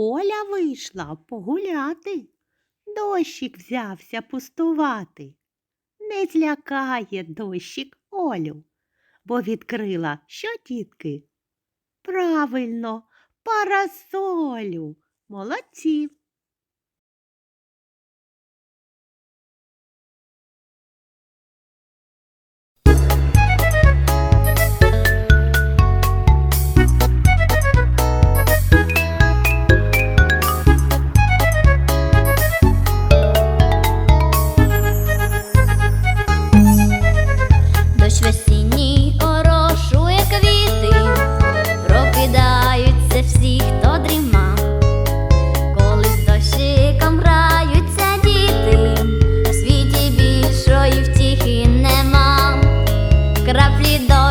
Оля вийшла погуляти. Дощик взявся пустувати. Не злякає дощик Олю, бо відкрила що, тітки? Правильно, парасолю. Молодці. Дощ весінній орошує квіти, прокидаються всі, хто дрімав, коли з дощиком діти, в світі більшої втіхи нема. Краплі дощику,